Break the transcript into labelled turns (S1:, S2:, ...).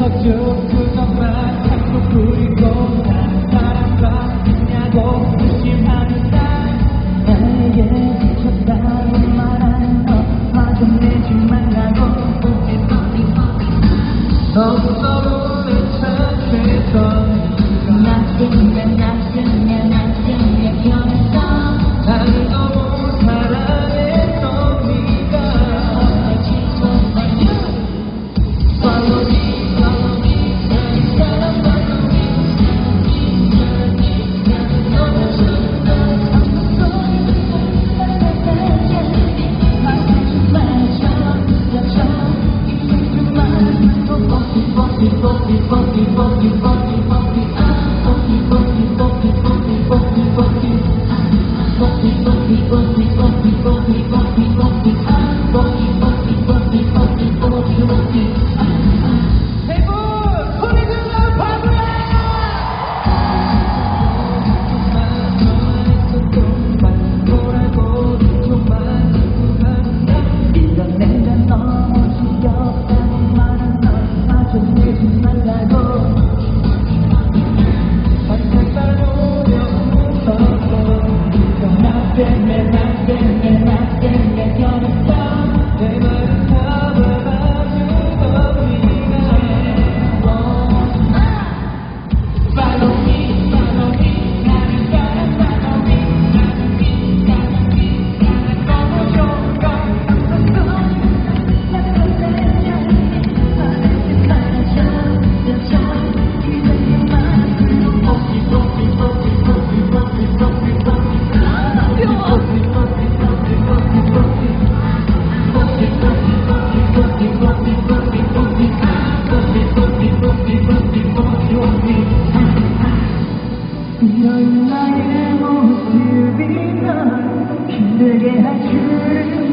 S1: It's not just good or bad. 이런 나의 모습이 날 힘들게 할줄